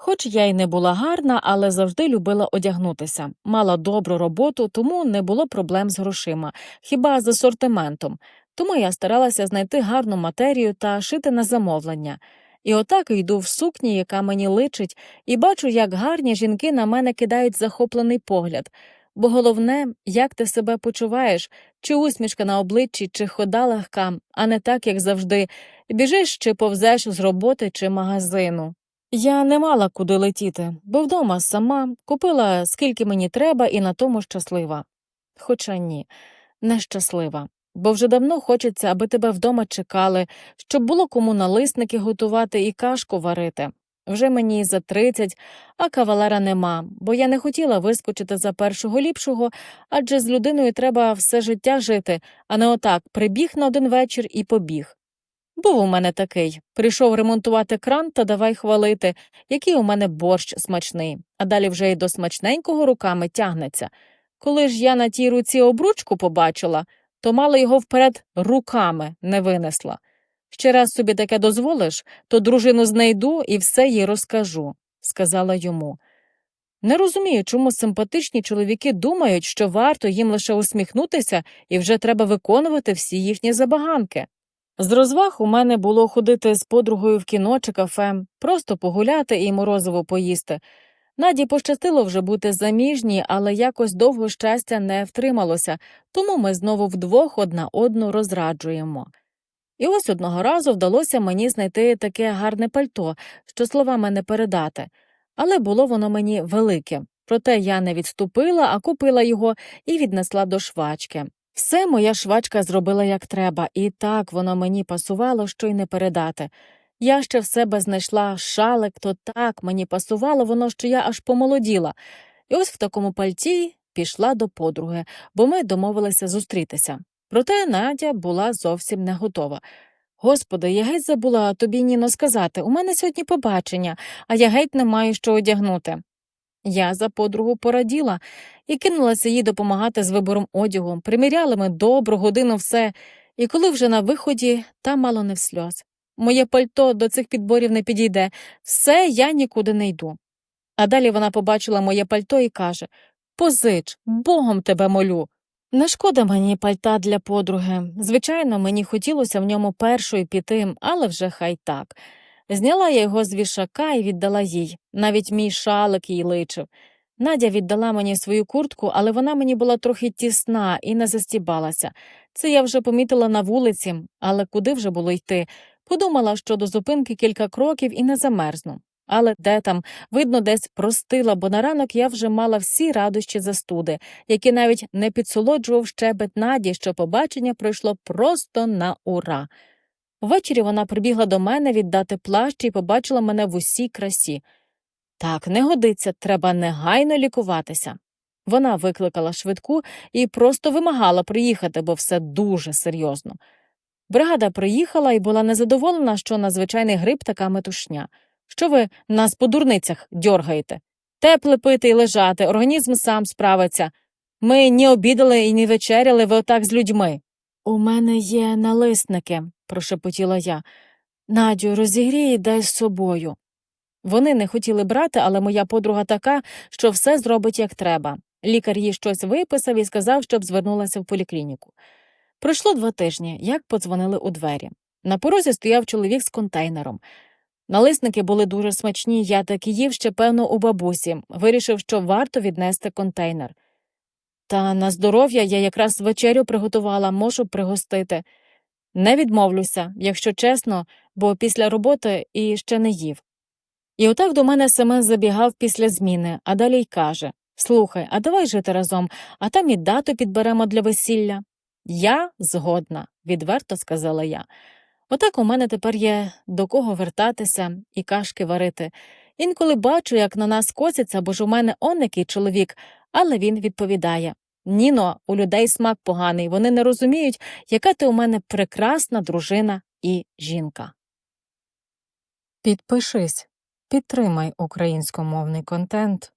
Хоч я й не була гарна, але завжди любила одягнутися, мала добру роботу, тому не було проблем з грошима, хіба з асортиментом. Тому я старалася знайти гарну матерію та шити на замовлення. І отак йду в сукні, яка мені личить, і бачу, як гарні жінки на мене кидають захоплений погляд. Бо головне, як ти себе почуваєш, чи усмішка на обличчі, чи хода легка, а не так, як завжди, біжиш чи повзеш з роботи чи магазину. Я не мала куди летіти, бо вдома сама купила скільки мені треба і на тому щаслива. Хоча ні, нещаслива, бо вже давно хочеться, аби тебе вдома чекали, щоб було кому налисники готувати і кашку варити. Вже мені за тридцять, а кавалера нема, бо я не хотіла вискочити за першого ліпшого, адже з людиною треба все життя жити, а не отак прибіг на один вечір і побіг. Був у мене такий прийшов ремонтувати кран та давай хвалити, який у мене борщ смачний, а далі вже й до смачненького руками тягнеться. Коли ж я на тій руці обручку побачила, то мало його вперед руками не винесла. Ще раз собі таке дозволиш, то дружину знайду і все їй розкажу, сказала йому. Не розумію, чому симпатичні чоловіки думають, що варто їм лише усміхнутися і вже треба виконувати всі їхні забаганки. З розваг у мене було ходити з подругою в кіно чи кафе, просто погуляти і морозиво поїсти. Наді пощастило вже бути заміжній, але якось довго щастя не втрималося, тому ми знову вдвох одна одну розраджуємо. І ось одного разу вдалося мені знайти таке гарне пальто, що словами не передати, але було воно мені велике. Проте я не відступила, а купила його і віднесла до швачки. Все моя швачка зробила як треба, і так воно мені пасувало, що й не передати. Я ще в себе знайшла шалик, то так мені пасувало воно, що я аж помолоділа. І ось в такому пальті пішла до подруги, бо ми домовилися зустрітися. Проте Надя була зовсім не готова. Господи, я геть забула тобі Ніно сказати у мене сьогодні побачення, а я геть не маю що одягнути. Я за подругу пораділа і кинулася їй допомагати з вибором одягу. Приміряли ми добру годину все, і коли вже на виході, та мало не в сльоз. Моє пальто до цих підборів не підійде, все я нікуди не йду. А далі вона побачила моє пальто і каже Позич, богом тебе молю. Не шкода мені пальта для подруги. Звичайно, мені хотілося в ньому першою піти, але вже хай так. Зняла я його з вішака і віддала їй. Навіть мій шалик їй личив. Надя віддала мені свою куртку, але вона мені була трохи тісна і не застібалася. Це я вже помітила на вулиці, але куди вже було йти? Подумала, що до зупинки кілька кроків і не замерзну. Але де там, видно, десь простила, бо на ранок я вже мала всі радощі застуди, які навіть не підсолоджував щебет Наді, що побачення пройшло просто на ура. Ввечері вона прибігла до мене віддати плащ і побачила мене в усій красі. Так, не годиться, треба негайно лікуватися. Вона викликала швидку і просто вимагала приїхати, бо все дуже серйозно. Бригада приїхала і була незадоволена, що на звичайний грип така метушня. Що ви нас по дурницях дьоргаєте? Тепле пити і лежати, організм сам справиться. Ми ні обідали і ні вечеряли, ви отак з людьми. У мене є налисники, прошепотіла я. Надю, розігрій і дай з собою. Вони не хотіли брати, але моя подруга така, що все зробить як треба. Лікар їй щось виписав і сказав, щоб звернулася в поліклініку. Пройшло два тижні, як подзвонили у двері. На порозі стояв чоловік з контейнером. Налисники були дуже смачні, я так і їв ще, певно, у бабусі, вирішив, що варто віднести контейнер. Та на здоров'я я якраз вечерю приготувала, можу пригостити. Не відмовлюся, якщо чесно, бо після роботи і ще не їв. І отак до мене Семен забігав після зміни, а далі й каже Слухай, а давай жити разом, а там і дату підберемо для весілля. Я згодна, відверто сказала я. Отак у мене тепер є до кого вертатися і кашки варити. Інколи бачу, як на нас косяться, бо ж у мене он який чоловік, але він відповідає Ніно, у людей смак поганий, вони не розуміють, яка ти у мене прекрасна дружина і жінка. Підпишись, підтримай українськомовний контент.